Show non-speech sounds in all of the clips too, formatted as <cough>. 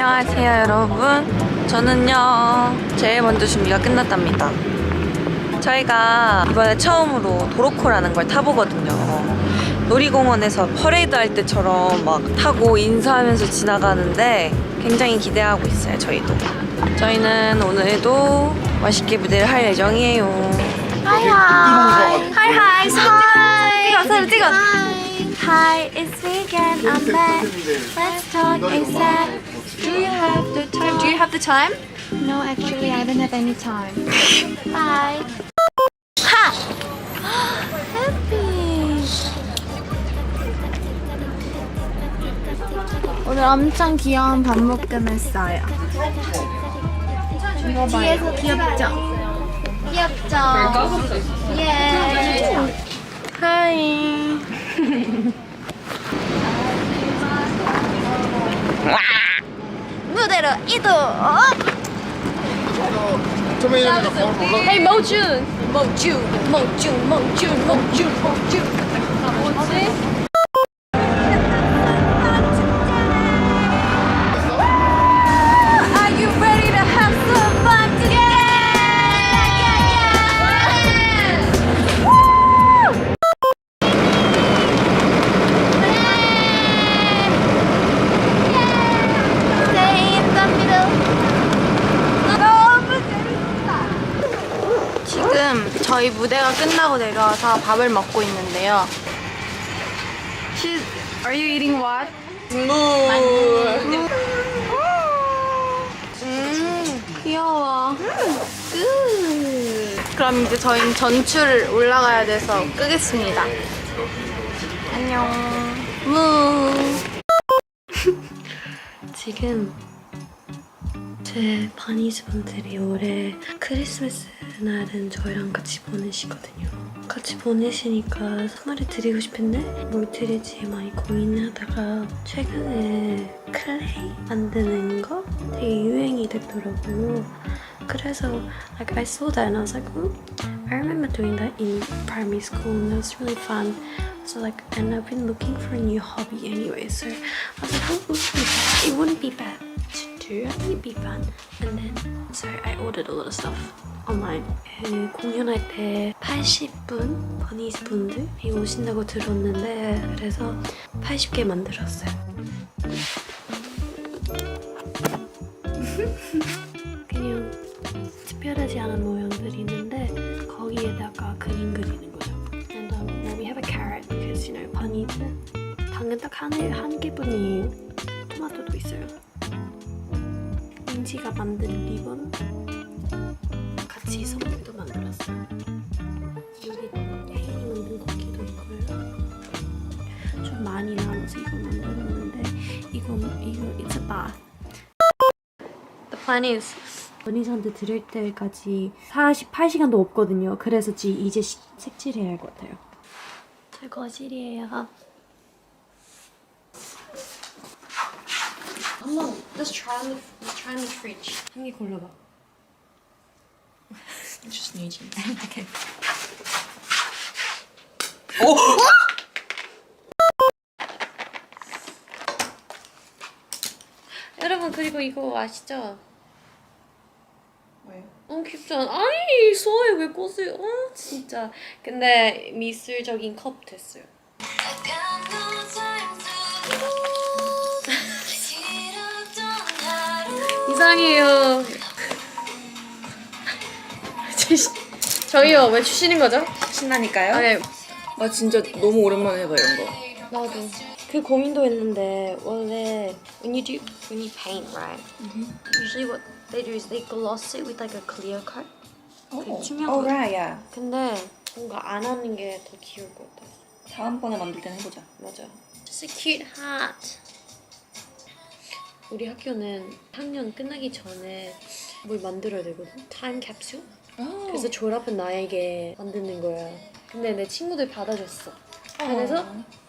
안녕하세요 여러분. 저는요 제일 먼저 준비가 끝났답니다. 저희가 이번에 처음으로 도로코라는 걸 타보거든요. 놀이공원에서 퍼레이드 할 때처럼 막 타고 인사하면서 지나가는데 굉장히 기대하고 있어요 저희도. 저희는 오늘도 맛있게 무대를 할 예정이에요. 하이하이. 하이하이. 찍어 사진 찍어 Hi, it's weekend. I'm back. Let's talk ASAP. Do you have the time? Do you have the time? No, actually, I don't have any time. <laughs> Bye. Ha! <gasps> Happy. 오늘 엄청 귀여운 반묶음 했어요. 뒤에서 귀엽죠? 귀엽죠? 예. 하이. 무대로 이동! Hey, Mojun. Mojun. Mojun. Mojun. Mojun. Mojun. 뭐지? 저희 무대가 끝나고 내려와서 밥을 먹고 있는데요. She's, are you eating what? 무. 음, 귀여워. 굿. 그럼 이제 저희는 전출 올라가야 돼서 끄겠습니다. 안녕. 무. <laughs> 지금 제 바니즈 분들이 올해 크리스마스 날은 저희랑 같이 보내시거든요. 같이 보내시니까 선물을 드리고 싶은데 뭘 드릴지 많이 고민하다가 최근에 클레이 만드는 거 되게 유행이 됐더라고요. 그래서 like I saw that and I was like, hmm, I remember doing that in primary school and that was really fun. So like, and I've been looking for a new hobby anyway. So I was like, oh, it wouldn't be bad. It wouldn't be bad to do. I think it'd be fun. And then, so I ordered a lot of stuff online. 그 공연할 때 80분 버니스 분들이 오신다고 들었는데 그래서 80개 만들었어요. 그냥 특별하지 않은 모양들이 있는데 거기에다가 그림 그리는 거죠. And um, then we have a carrot because you know 버니즈 당근 딱 한 한 개뿐이에요. 토마토도 있어요. 민지가 만든 리본 같이 선물도 만들었어요. 여기 혜인이 만든 쿠키도 있고요. 좀 많이 남아서 이거 만들었는데 이거 이거 it's a bath. The plan is 버니즈한테 드릴 때까지 48시간도 없거든요. 그래서 지 이제 시- 색칠해야 할 것 같아요. 제 거실이에요. 한번 let's try on the let's try on the fridge. 한 개 골라봐. Just New Jeans. okay. 여러분 그리고 이거 아시죠? 왜요? 어 귀엽잖아. 아니 소에 왜 꽃을? 어 진짜. 근데 미술적인 컵 됐어요. 이상해요. 저희요 왜 주시는 거죠? 신나니까요? 아니 나 진짜 너무 오랜만에 해봐 이런 거. 나도 그 고민도 했는데 원래 when you do when you paint right usually what they do is they gloss it with like a clear coat 그 투명 Oh 거. right, yeah. 근데 뭔가 안 하는 게 더 귀여울 것 같아 다음번에 만들 땐 해보자. 맞아 Just a cute hat 우리 학교는 학년 끝나기 전에 뭘 만들어야 되거든 타임 캡슐 그래서 졸업은 나에게 만드는 거야 근데 내 친구들 받아줬어 그래서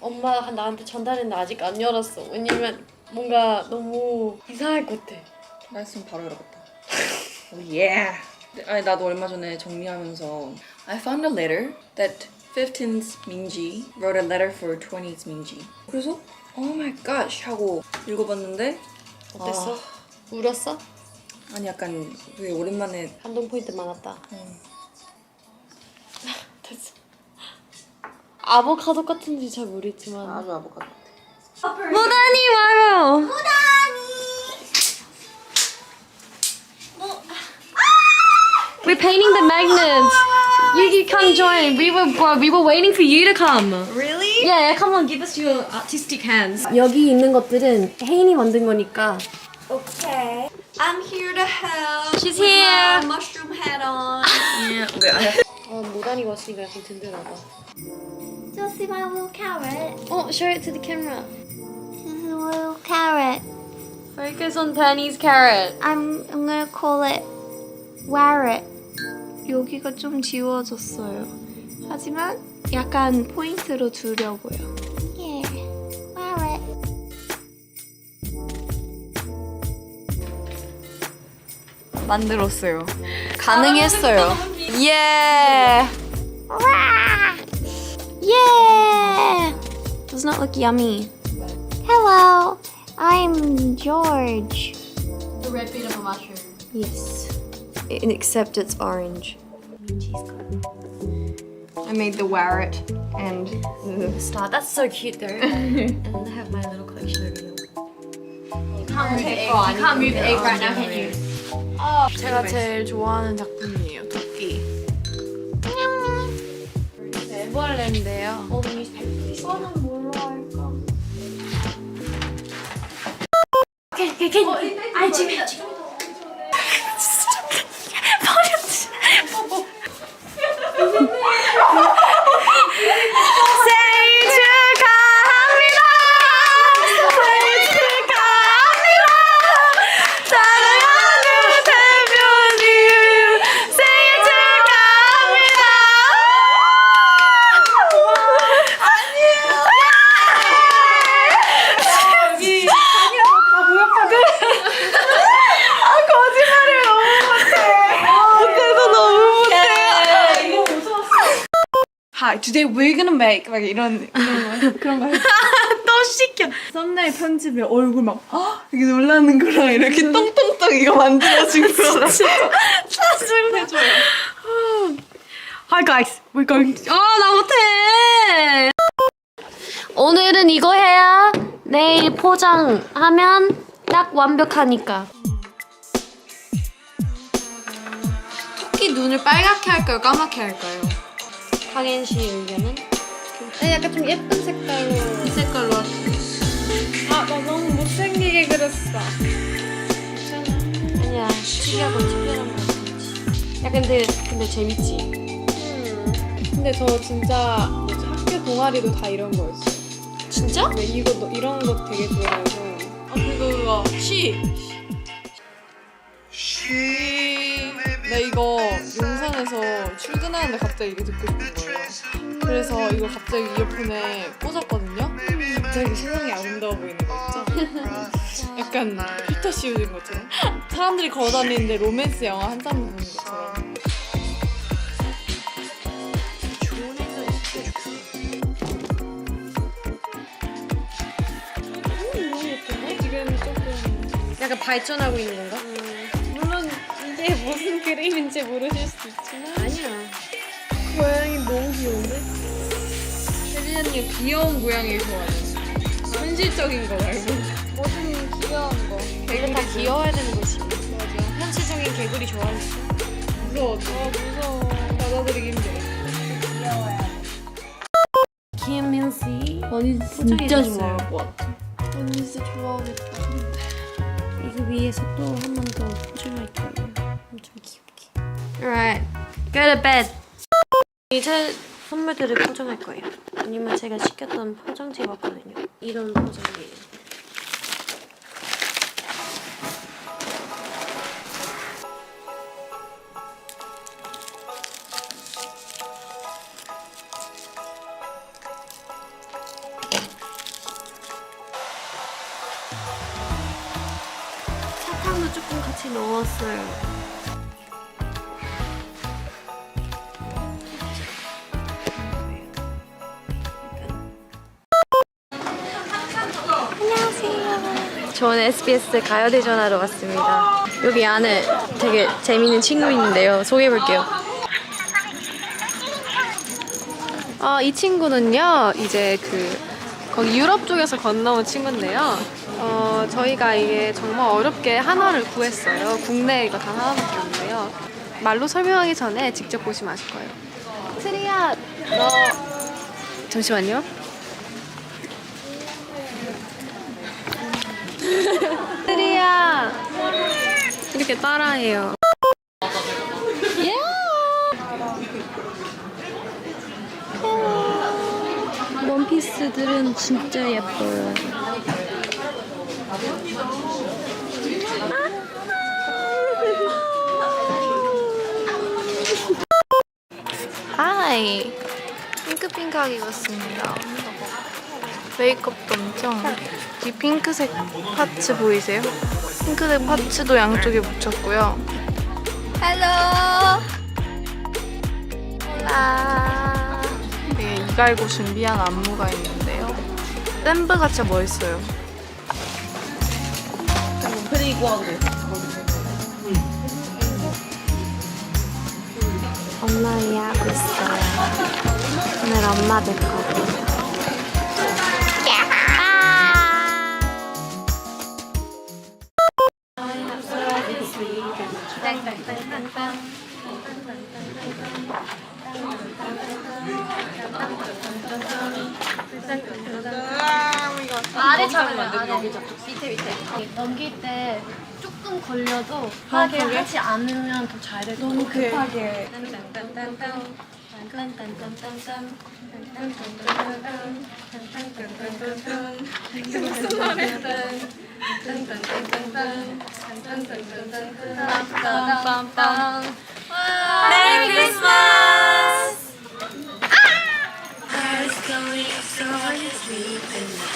엄마가 나한테 전달했는데 아직 안 열었어. 왜냐면 뭔가 너무 이상할 것 같아. 나 했으면 바로 열어봤다. <laughs> oh yeah. 아니 나도 얼마 전에 정리하면서 I found a letter that 15th Minji wrote a letter for 20th Minji. 그래서 oh my gosh 하고 읽어봤는데 어땠어? 울었어? 아니 약간 되게 오랜만에 감동 포인트 많았다. 음. <laughs> 됐어. 아보카도 같은지 잘 모르겠지만 아주 아보카도 무단히 와요. We're painting the magnets. You, you come join. We were bro, we were waiting for you to come. Really? Yeah, yeah, come on, give us your artistic hands. 여기 있는 것들은 혜인이 만든 거니까. Okay. I'm here to help. She's with here. my mushroom hat on. 왜 아니 어, 무단이가 없으니까 약간 든든하다. Do you see my little carrot? Oh, show it to the camera. This is a little carrot. Focus on Penny's carrot. I'm I'm gonna call it Warrant. 여기가 좀 지워졌어요. 하지만 약간 포인트로 두려고요. 예, Warrant. 만들었어요 가능했어요 예 Yeah! Does not look yummy. Hello, I'm George. The red bit of a mushroom. Yes. except it's orange I made the warrant and Star, that's so cute though. and <laughs> I have my little collection over here. You can't move the egg. You can't move the egg right now, can you? 제가 제일 좋아하는 작품이에요. 토끼. 애벌레인데요. All the newspapers. 이거는 뭘로 할까? Okay, okay, okay. I 지금 지금. Today we're gonna make 막 이런 이런 거 <laughs> 그런 거. <laughs> 또 시켜. 썸네일 편집에 얼굴 막 헉! 이렇게 놀라는 거랑 이렇게 똥똥똥 이거 만들어준 거랑 사진 해줘요. Hi guys, we're going. 아나 못해. 오늘은 이거 해야 내일 포장하면 딱 완벽하니까. 토끼 눈을 빨갛게 할까요, 까맣게 할까요? 강현 씨 의견은? 네, 약간 좀 예쁜 색깔로. 이 색깔로. 아, 나 너무 못생기게 그렸어. 아니야 특이하고 특별한 거 같지. 야 근데 근데 재밌지. 근데 저 진짜 뭐지, 학교 동아리도 다 이런 거였어요. 진짜? 네, 이거 너- 이런 거 되게 좋아해서. 아 그거 그거 시. 시. 나 이거 용산에서 출근하는데 갑자기 이게 듣고 싶은 거예요. 그래서 이거 갑자기 이어폰에 꽂았거든요. 갑자기 세상이 아름다워 보이는 거 있죠? 약간 필터 씌워진 것처럼. 사람들이 걸어다니는데 로맨스 영화 한장 보는 것처럼. 조금 약간 발전하고 있는 건가? 이게 무슨 그림인지 모르실 수도 있지만 아니야. 고양이 너무 귀여운데? 혜진 언니가 귀여운 고양이 좋아해요. 현실적인 거 말고. 뭐든 귀여운 거. 원래 다 귀여워야 되는 거지. 맞아. 현실적인 개구리 좋아했어. 무서워. 아 무서워. 받아들이기 힘들어. 김민 씨. 언니 진짜 좋아할 것 같아. 언니 진짜 좋아하겠다 이거 위에서 또 한 번 더 포장할 거예요. 엄청 귀엽게. Alright, go to bed. 이제 선물들을 포장할 거예요. 아니면 제가 시켰던 포장지 왔거든요. 이런 포장이에요. 같이 넣었어요. 저는 SBS 가요대전하러 왔습니다. 여기 안에 되게 재밌는 친구 있는데요. 소개해볼게요. 아, 이 친구는요, 이제 그, 거기 유럽 쪽에서 건너온 친구인데요. 어, 저희가 이게 정말 어렵게 한화를 구했어요. 국내 이거 단 하나밖에 없는데요. 말로 설명하기 전에 직접 보시면 아실 거예요. 트리야, 너. 잠시만요. <laughs> 트리야. 이렇게 따라해요. 원피스들은 진짜 예뻐요. 하이. 핑크핑크하게 입었습니다. 메이크업도 엄청. 이 핑크색 파츠 보이세요? 핑크색 파츠도 양쪽에 묻혔고요. 헬로. 홀라. 되게 이갈고 준비한 안무가 있는데요. 댄브 같이 멋있어요. 엄마 이해하고 있어요. 오늘 엄마 될 거고. 조금 걸려도 하게 하지 않으면 더 잘 될 것 같아요. 너무 급하게. 메리 크리스마스! 저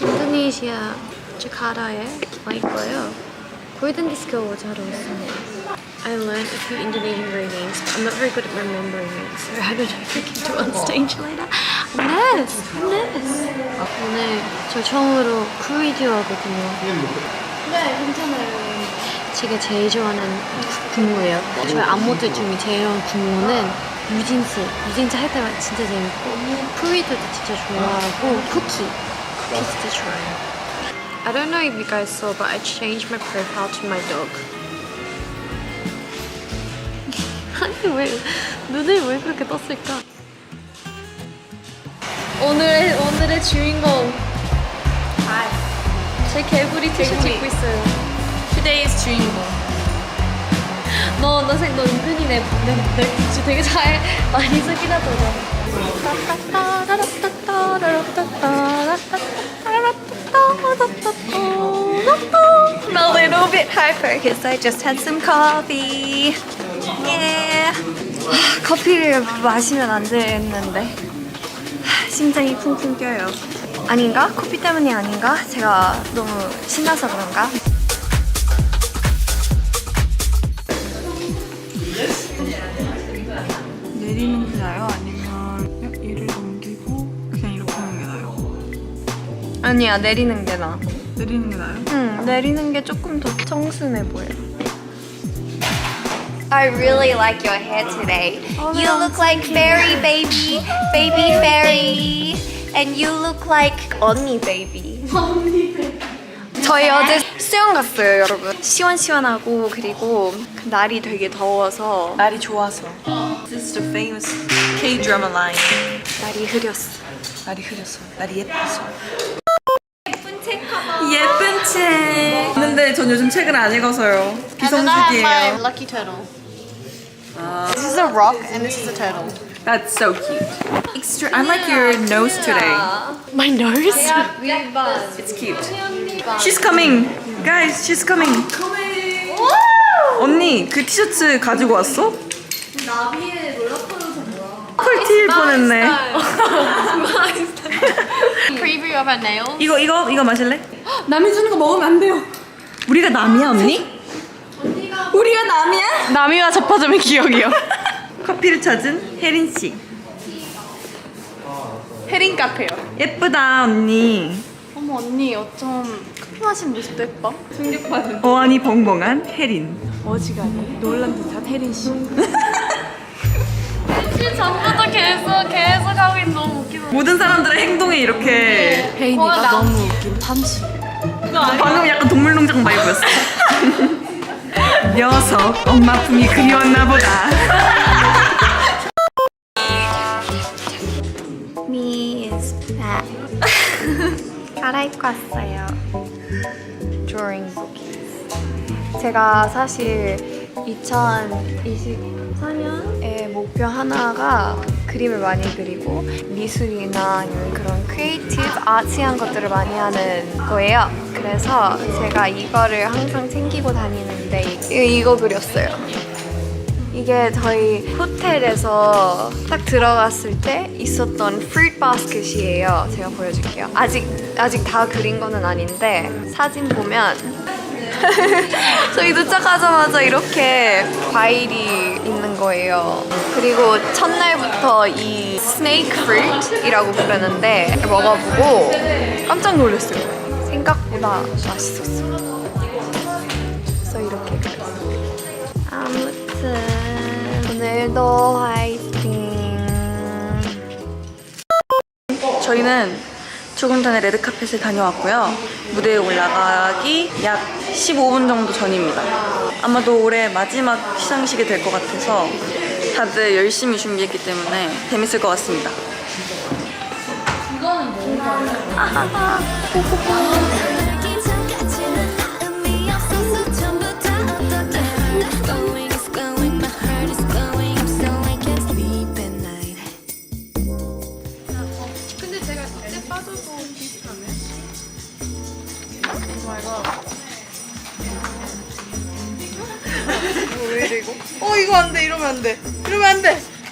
인도네시아 자카르타에 와 있고요. 골든 디스크 어워즈 하러 왔습니다. I learned a few Indonesian great names. but I'm not very good at remembering it, so I don't know if I can do on stage later. Yes, yes. 오늘 저 처음으로 크루이디오 하거든요. 네, 괜찮아요. 제가 제일 좋아하는 군무예요. 저희 안무들 중에 제일 좋아하는 군무는 유진스. 유진스 할 때마다 진짜 재밌고 프리드도 진짜 좋아하고 쿠키. 쿠키 진짜 좋아해요. I don't know if you guys saw, but I changed my profile to my dog. <laughs> 아니 왜 눈을 왜 그렇게 떴을까? 오늘의 오늘의 주인공. 제 개구리 티셔츠 입고 있어요. Today's 주인공. 너, 너, 생, 너 은근히 내, 내, 내 굿즈 되게 잘 많이 쓰긴 하더라. I'm a little bit hyper because I just had some coffee. Yeah. 아, 커피를 마시면 안 되는데 하, 심장이 쿵쿵 뛰어요. 아닌가? 커피 때문이 아닌가? 제가 너무 신나서 그런가? 내리는 게 나요? 아니면 얘를 넘기고 그냥 이렇게 하는 게 나요? 아니야 내리는 게 나. 내리는 게 나요? 응 내리는 게 조금 더 청순해 보여. I really like your hair today. You look like fairy baby, baby fairy, and you look like 언니 baby. 저희 어제 수영 갔어요, 여러분. 시원시원하고 그리고 그 날이 되게 더워서 날이 좋아서. This is the famous K-drama line. 날이 흐렸어. 날이 흐려서. 날이 예뻐서. 예쁜 책 예쁜 책. 근데 전 요즘 책을 안 읽어서요. 비성수기예요. lucky turtle. This is a rock and this is a turtle. That's so cute. Extra. I like your nose today. My nose? It's cute. She's coming. Guys, she's coming. 언니, 그 티셔츠 가지고 왔어? 나비에 롤러코스터 뭐야? 콜 튀일 뻔했네. Preview of our nails. 이거 이거 이거 마실래? 남이 주는 거 먹으면 안 돼요. 우리가 남이야 언니? 우리가 남이야? 남이와 자파점의 기억이요. 커피를 찾은 혜린 씨. 혜린 카페요. 예쁘다 언니. 어머 언니 어쩜 커피 마시는 모습도 예뻐? 충격받은 어안이 벙벙한 혜린. 어지간히 놀란 듯한 혜린 씨. <laughs> 혹시 전부터 계속 계속 하고 있는 너무 웃기다. 모든 사람들의 행동에 이렇게 혜인이가 너무 웃긴 탐수. 방금 약간 동물농장 바이브였어. <laughs> 녀석 엄마 품이 그리웠나 보다. <laughs> Me is back. <laughs> 갈아입고 왔어요. Drawing bookies. 제가 사실 2024년의 목표 하나가 그림을 많이 그리고 미술이나 그런 크리에이티브 아티한 것들을 많이 하는 거예요. 그래서 제가 이거를 항상 챙기고 다니는데 이- 이거 그렸어요. 이게 저희 호텔에서 딱 들어갔을 때 있었던 프루트 바스켓이에요. 제가 보여줄게요. 아직 아직 다 그린 거는 아닌데 사진 보면 <laughs> 저희 도착하자마자 이렇게 과일이 있는 거예요. 그리고 첫날부터 이 스네이크 프루트이라고 부르는데 먹어보고 깜짝 놀랐어요. 생각보다 맛있었어요. 그래서 이렇게 그렸어요. 아무튼 오늘도 화이팅. 저희는 조금 전에 레드카펫을 다녀왔고요. 무대에 올라가기 약 15분 정도 전입니다. 아마도 올해 마지막 시상식이 될 것 같아서 다들 열심히 준비했기 때문에 재밌을 것 같습니다. 기적같지는 왜 이래 이거? 어 이거 안 돼. 이러면 안 돼. 이러면 안 돼.